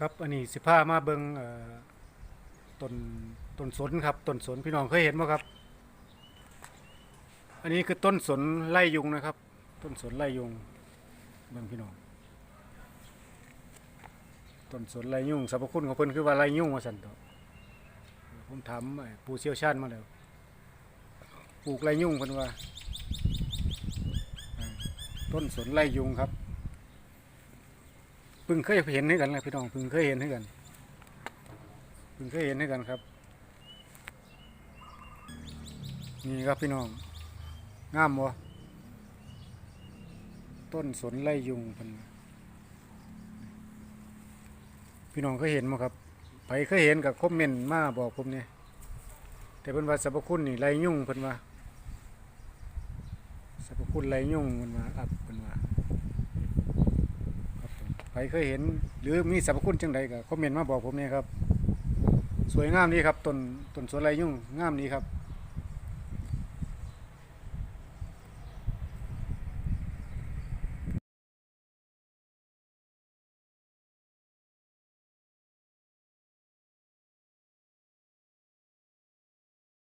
ครับอันนี้สิพามาเบิงเอ่อต้นต้นสนครับต้นสนพี่น้องเคยเห็นไหมครับ อันนี้คือต้นสนไล่ยุงนะครับ ต้นสนไล่ยุงเบิงพี่น้องต้นสนไล่ยุงสรรพคุณของเพิ่นคือว่าไล่ยุงว่าสันต่อผมถามไอ้ผู้เชี่ยวชาญมาแล้วปลูกไล่ยุงเพิ่นว่า ต้นสนไล่ยุงครับ พิ่งเคยเห็นให้กันเลยพี่น้องพิ่งเคยเห็นให้กันพิ่งเคยเห็นให้กันครับ นี่ครับพี่น้องงามบ่ต้นสนไล่ยุงพิ่นพี่น้องเคยเห็นมั้ครับไปเคยเห็นกับคอมเมนต์มาบอกผมเนี่ยแต่เพิ่นว่าสรรพคุณนี่ไล่ยุงเพิ่นว่าสรรพคุณไล่ยุงเพิ่นว่าอัพเพิ่นว่า ครับผมใคร เคยเห็น หรือมีสรรพคุณจังใดก็คอมเมนต์มาบอกผมเนี่ยครับ สวยงามดีครับต้นต้นสวนไรยุ่งงามดีครับ